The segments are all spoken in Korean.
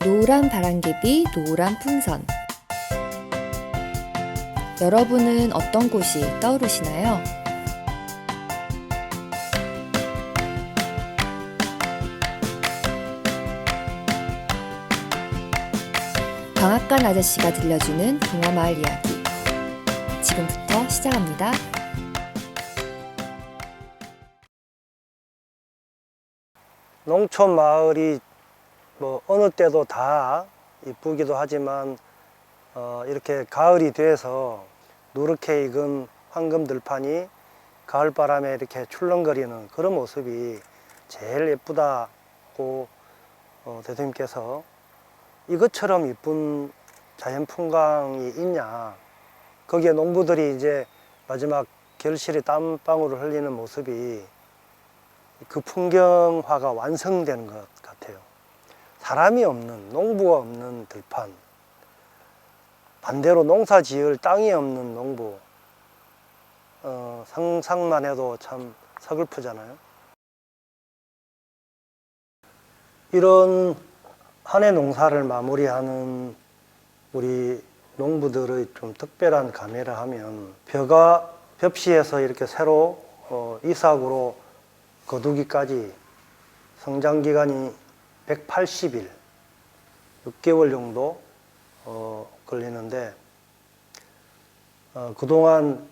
노란 바람개비, 노란 풍선. 여러분은 어떤 곳이 떠오르시나요? 방앗간 아저씨가 들려주는 동화마을 이야기. 지금부터 시작합니다. 농촌 마을이 뭐 어느 때도 다 이쁘기도 하지만 어 이렇게 가을이 돼서 누렇게 익은 황금 들판이 가을 바람에 이렇게 출렁거리는 그런 모습이 제일 예쁘다고 어 대통령께서 이것처럼 이쁜 자연 풍광이 있냐 거기에 농부들이 이제 마지막 결실의 땀방울을 흘리는 모습이 그 풍경화가 완성되는 것. 사람이 없는, 농부가 없는 들판. 반대로 농사 지을 땅이 없는 농부. 어, 상상만 해도 참 서글프잖아요. 이런 한 해 농사를 마무리하는 우리 농부들의 좀 특별한 감회를 하면 벼가 벽시에서 이렇게 새로 어, 이삭으로 거두기까지 성장 기간이 180일, 6개월 정도 어, 걸리는데 어, 그동안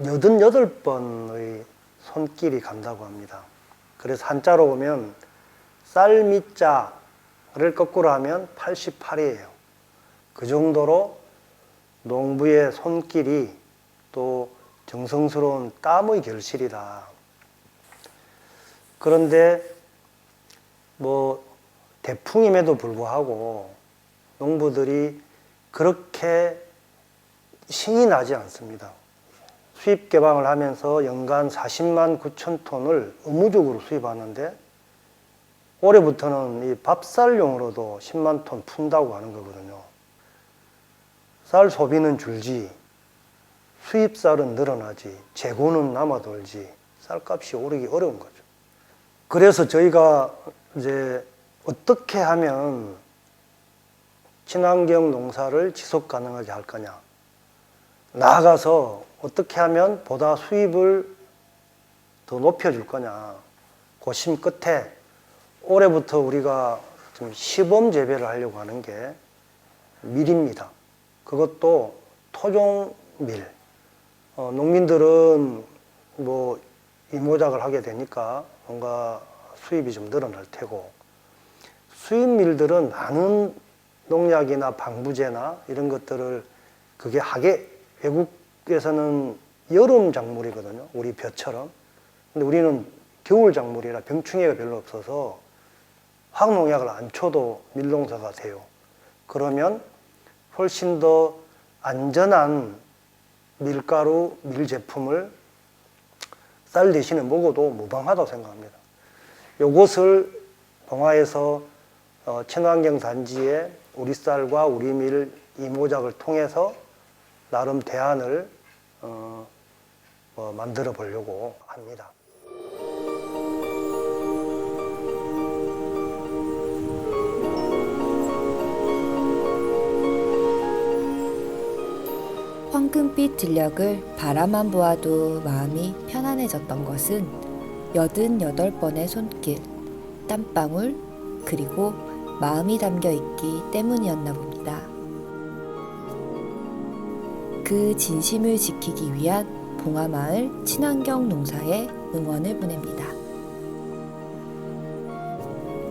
88번의 손길이 간다고 합니다. 그래서 한자로 보면 쌀미자를 거꾸로 하면 88이에요. 그 정도로 농부의 손길이 또 정성스러운 땀의 결실이다. 그런데 뭐 대풍임에도 불구하고 농부들이 그렇게 신이 나지 않습니다. 수입 개방을 하면서 연간 40만 9천 톤을 의무적으로 수입하는데 올해부터는 이 밥쌀용으로도 10만 톤 푼다고 하는 거거든요. 쌀 소비는 줄지 수입 쌀은 늘어나지 재고는 남아돌지 쌀값이 오르기 어려운 거죠. 그래서 저희가 이제 어떻게 하면 친환경 농사를 지속 가능하게 할 거냐. 나아가서 어떻게 하면 보다 수입을 더 높여줄 거냐. 고심 끝에 올해부터 우리가 좀 시범 재배를 하려고 하는 게 밀입니다. 그것도 토종 밀. 어, 농민들은 뭐 이모작을 하게 되니까 뭔가 수입이 좀 늘어날 테고 수입 밀들은 많은 농약이나 방부제나 이런 것들을 그게 하게 외국에서는 여름 작물이거든요. 우리 벼처럼. 근데 우리는 겨울 작물이라 병충해가 별로 없어서 화학농약을 안 쳐도 밀농사가 돼요. 그러면 훨씬 더 안전한 밀가루, 밀 제품을 쌀 대신에 먹어도 무방하다고 생각합니다. 요것을 봉화에서 어, 친환경 단지에 우리 쌀과 우리 밀 이모작을 통해서 나름 대안을 어, 뭐 만들어 보려고 합니다. 황금빛 들녘을 바라만 보아도 마음이 편안해졌던 것은 여든 여덟 번의 손길, 땀방울, 그리고 마음이 담겨 있기 때문이었나 봅니다. 그 진심을 지키기 위한 봉화마을 친환경 농사에 응원을 보냅니다.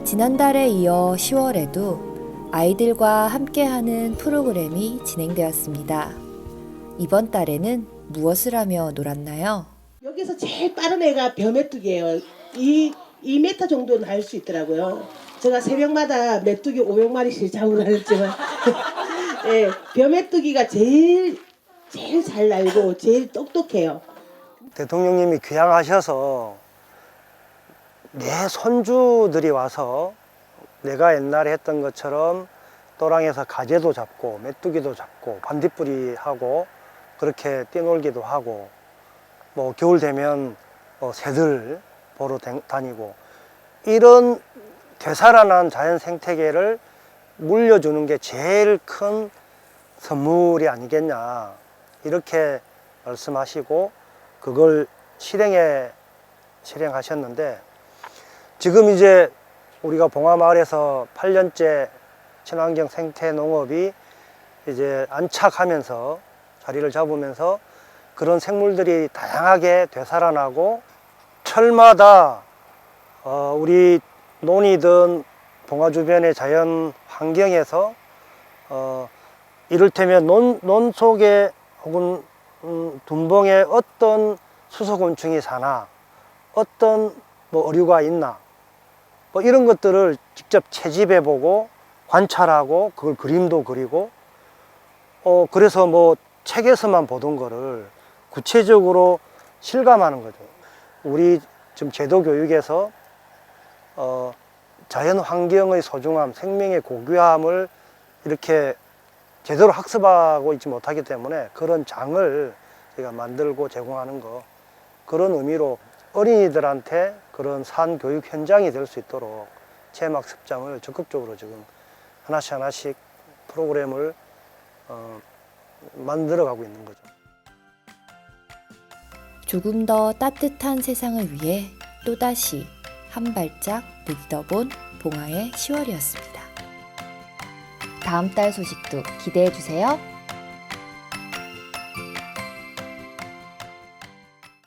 지난달에 이어 10월에도 아이들과 함께하는 프로그램이 진행되었습니다. 이번 달에는 무엇을 하며 놀았나요? 여기서 제일 빠른 애가 벼메뚜기예요. 이 2m 정도는 할 수 있더라고요. 제가 새벽마다 메뚜기 500마리씩 잡으러 다녔지만 예, 벼메뚜기가 제일 제일 잘 날고 제일 똑똑해요. 대통령님이 귀향하셔서 내 손주들이 와서 내가 옛날에 했던 것처럼 또랑에서 가재도 잡고 메뚜기도 잡고 반딧불이 하고 그렇게 뛰놀기도 하고 뭐 겨울 되면 어, 새들 보러 댕- 다니고 이런 되살아난 자연 생태계를 물려주는 게 제일 큰 선물이 아니겠냐 이렇게 말씀하시고 그걸 실행에 실행하셨는데 지금 이제 우리가 봉화마을에서 8년째 친환경 생태 농업이 이제 안착하면서 자리를 잡으면서 그런 생물들이 다양하게 되살아나고 철마다 어, 우리 논이든 봉화 주변의 자연 환경에서 어, 이를테면 논, 논 속에 혹은 음, 둔벙에 어떤 수소곤충이 사나 어떤 뭐 어류가 있나 뭐 이런 것들을 직접 채집해 보고 관찰하고 그걸 그림도 그리고 어 그래서 뭐 책에서만 보던 거를 구체적으로 실감하는 거죠. 우리 지금 제도 교육에서 어 자연 환경의 소중함, 생명의 고귀함을 이렇게 제대로 학습하고 있지 못하기 때문에 그런 장을 저희가 만들고 제공하는 거 그런 의미로 어린이들한테 그런 산 교육 현장이 될 수 있도록 체험학습장을 적극적으로 지금 하나씩 하나씩 프로그램을 어, 만들어가고 있는 거죠. 조금 더 따뜻한 세상을 위해 또다시 한 발짝 늦어본 봉화의 10월이었습니다. 다음 달 소식도 기대해 주세요.